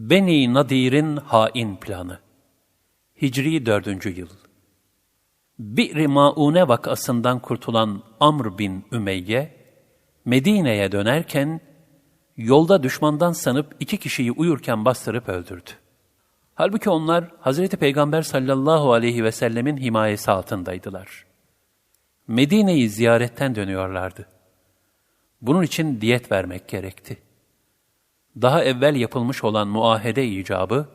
Beni Nadir'in hain planı. Hicri 4. yıl. Bir Maune vakasından kurtulan Amr bin Ümeyye, Medine'ye dönerken, yolda düşmandan sanıp iki kişiyi uyurken bastırıp öldürdü. Halbuki onlar Hazreti Peygamber sallallahu aleyhi ve sellemin himayesi altındaydılar. Medine'yi ziyaretten dönüyorlardı. Bunun için diyet vermek gerekti. Daha evvel yapılmış olan muahede icabı,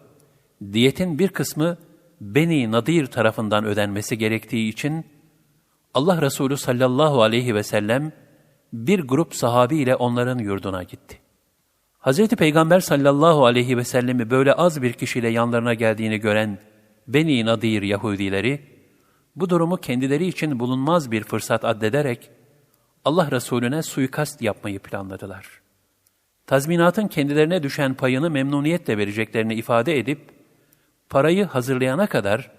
diyetin bir kısmı Beni Nadir tarafından ödenmesi gerektiği için, Allah Resulü sallallahu aleyhi ve sellem bir grup sahabi ile onların yurduna gitti. Hazreti Peygamber sallallahu aleyhi ve sellemi böyle az bir kişiyle yanlarına geldiğini gören Beni Nadir Yahudileri, bu durumu kendileri için bulunmaz bir fırsat addederek, Allah Resulüne suikast yapmayı planladılar. Tazminatın kendilerine düşen payını memnuniyetle vereceklerini ifade edip, parayı hazırlayana kadar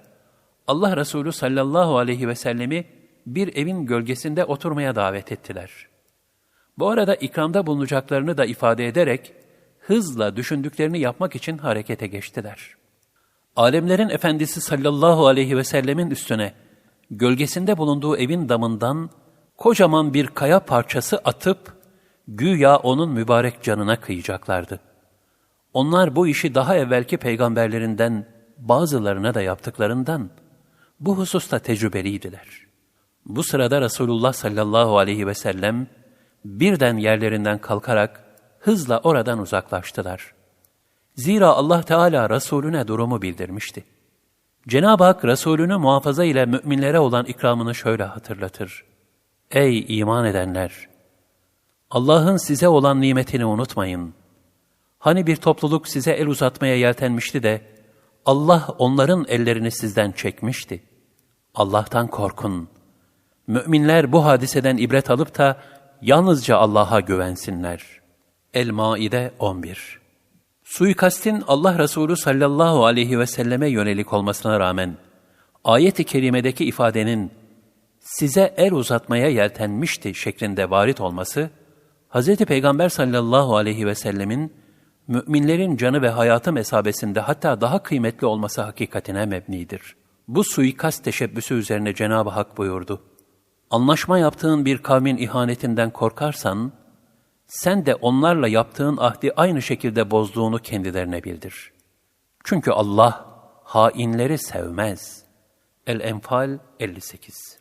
Allah Resulü sallallahu aleyhi ve sellemi bir evin gölgesinde oturmaya davet ettiler. Bu arada ikramda bulunacaklarını da ifade ederek, hızla düşündüklerini yapmak için harekete geçtiler. Alemlerin Efendisi sallallahu aleyhi ve sellemin üstüne, gölgesinde bulunduğu evin damından kocaman bir kaya parçası atıp, güya onun mübarek canına kıyacaklardı. Onlar bu işi daha evvelki peygamberlerinden bazılarına da yaptıklarından bu hususta tecrübeliydiler. Bu sırada Resulullah sallallahu aleyhi ve sellem birden yerlerinden kalkarak hızla oradan uzaklaştılar. Zira Allah Teala Resulüne durumu bildirmişti. Cenab-ı Hak Resulünü muhafaza ile müminlere olan ikramını şöyle hatırlatır. Ey iman edenler! Allah'ın size olan nimetini unutmayın. Hani bir topluluk size el uzatmaya yeltenmişti de, Allah onların ellerini sizden çekmişti. Allah'tan korkun. Müminler bu hadiseden ibret alıp da yalnızca Allah'a güvensinler. El-Maide 11 Suikastin Allah Resulü sallallahu aleyhi ve selleme yönelik olmasına rağmen, ayet-i kerimedeki ifadenin size el uzatmaya yeltenmişti şeklinde varit olması, Hz. Peygamber sallallahu aleyhi ve sellemin müminlerin canı ve hayatı mesabesinde hatta daha kıymetli olması hakikatine mebnidir. Bu suikast teşebbüsü üzerine Cenab-ı Hak buyurdu. Anlaşma yaptığın bir kavmin ihanetinden korkarsan, sen de onlarla yaptığın ahdi aynı şekilde bozduğunu kendilerine bildir. Çünkü Allah hainleri sevmez. El-Enfal 58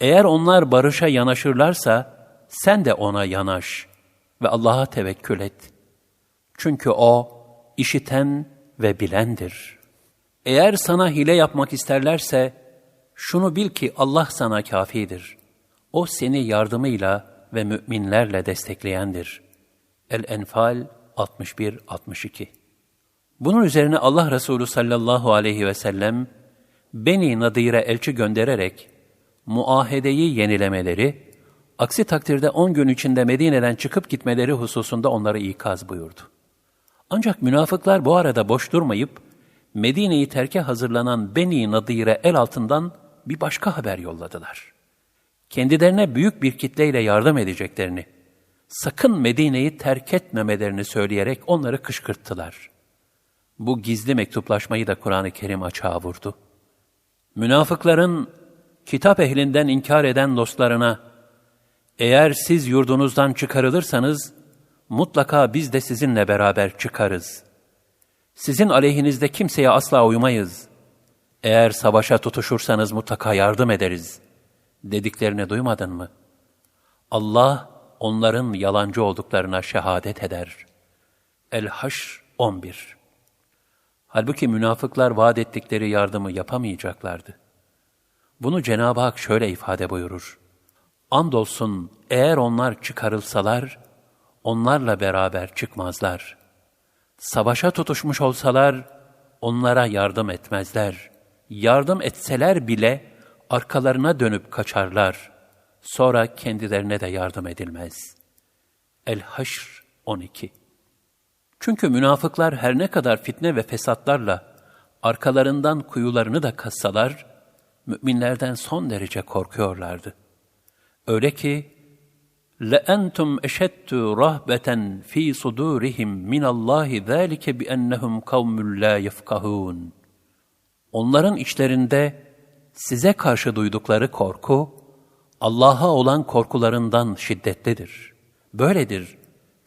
Eğer onlar barışa yanaşırlarsa, sen de ona yanaş ve Allah'a tevekkül et. Çünkü O, işiten ve bilendir. Eğer sana hile yapmak isterlerse, şunu bil ki Allah sana kafidir. O seni yardımıyla ve müminlerle destekleyendir. El-Enfal 61-62 Bunun üzerine Allah Resulü sallallahu aleyhi ve sellem, Beni Nadir'e elçi göndererek, muahedeyi yenilemeleri, aksi takdirde on gün içinde Medine'den çıkıp gitmeleri hususunda onları ikaz buyurdu. Ancak münafıklar bu arada boş durmayıp, Medine'yi terke hazırlanan Beni Nadir'e el altından bir başka haber yolladılar. Kendilerine büyük bir kitleyle yardım edeceklerini, sakın Medine'yi terk etmemelerini söyleyerek onları kışkırttılar. Bu gizli mektuplaşmayı da Kur'an-ı Kerim açığa vurdu. Münafıkların kitap ehlinden inkar eden dostlarına, eğer siz yurdunuzdan çıkarılırsanız, mutlaka biz de sizinle beraber çıkarız. Sizin aleyhinizde kimseye asla uymayız. Eğer savaşa tutuşursanız mutlaka yardım ederiz. Dediklerini duymadın mı? Allah onların yalancı olduklarına şehadet eder. El-Haşr 11 Halbuki münafıklar vaat ettikleri yardımı yapamayacaklardı. Bunu Cenab-ı Hak şöyle ifade buyurur. Andolsun eğer onlar çıkarılsalar, onlarla beraber çıkmazlar. Savaşa tutuşmuş olsalar, onlara yardım etmezler. Yardım etseler bile arkalarına dönüp kaçarlar. Sonra kendilerine de yardım edilmez. El-Haşr 12 Çünkü münafıklar her ne kadar fitne ve fesatlarla arkalarından kuyularını da kassalar, müminlerden son derece korkuyorlardı. Öyle ki, لَاَنْتُمْ اَشَدُّ رَهْبَةً ف۪ي صُدُورِهِمْ مِنَ اللّٰهِ ذَٰلِكَ بِأَنَّهُمْ قَوْمٌ لَا يَفْقَهُونَ Onların içlerinde size karşı duydukları korku, Allah'a olan korkularından şiddetlidir. Böyledir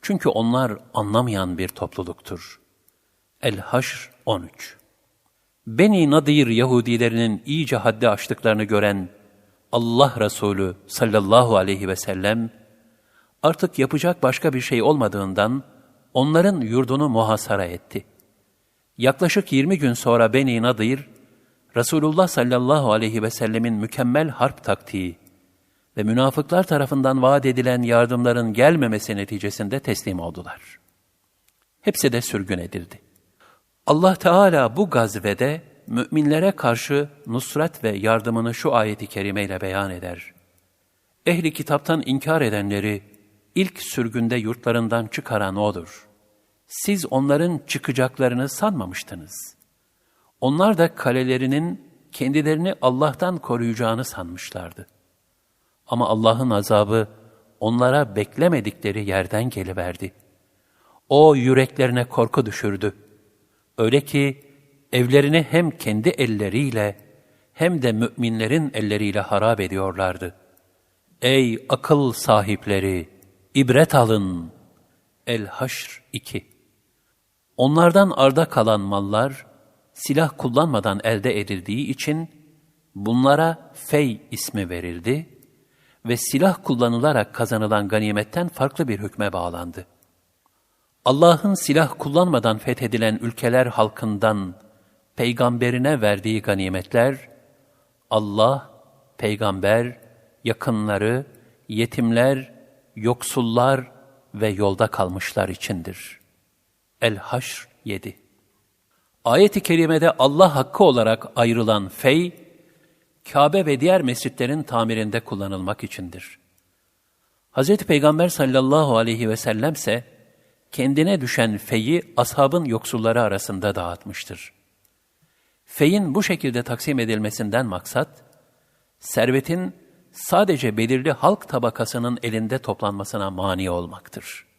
çünkü onlar anlamayan bir topluluktur. El-Haşr 13 Beni Nadir Yahudilerinin iyice haddi aştıklarını gören Allah Resulü sallallahu aleyhi ve sellem, artık yapacak başka bir şey olmadığından onların yurdunu muhasara etti. Yaklaşık 20 gün sonra Beni Nadir, Resulullah sallallahu aleyhi ve sellemin mükemmel harp taktiği ve münafıklar tarafından vaat edilen yardımların gelmemesi neticesinde teslim oldular. Hepsi de sürgün edildi. Allah Teala bu gazvede müminlere karşı nusret ve yardımını şu ayeti kerimeyle beyan eder. Ehli kitaptan inkar edenleri ilk sürgünde yurtlarından çıkaran O'dur. Siz onların çıkacaklarını sanmamıştınız. Onlar da kalelerinin kendilerini Allah'tan koruyacağını sanmışlardı. Ama Allah'ın azabı onlara beklemedikleri yerden geliverdi. O yüreklerine korku düşürdü. Öyle ki evlerini hem kendi elleriyle hem de müminlerin elleriyle harap ediyorlardı. Ey akıl sahipleri! ibret alın! El-Haşr 2 Onlardan arda kalan mallar, silah kullanmadan elde edildiği için bunlara fey ismi verildi ve silah kullanılarak kazanılan ganimetten farklı bir hükme bağlandı. Allah'ın silah kullanmadan fethedilen ülkeler halkından peygamberine verdiği ganimetler, Allah, peygamber, yakınları, yetimler, yoksullar ve yolda kalmışlar içindir. El-Haşr 7 Ayet-i Kerime'de Allah hakkı olarak ayrılan fey, Kabe ve diğer mescitlerin tamirinde kullanılmak içindir. Hz. Peygamber sallallahu aleyhi ve sellemse, kendine düşen feyi ashabın yoksulları arasında dağıtmıştır. Feyin bu şekilde taksim edilmesinden maksat, servetin sadece belirli halk tabakasının elinde toplanmasına mani olmaktır.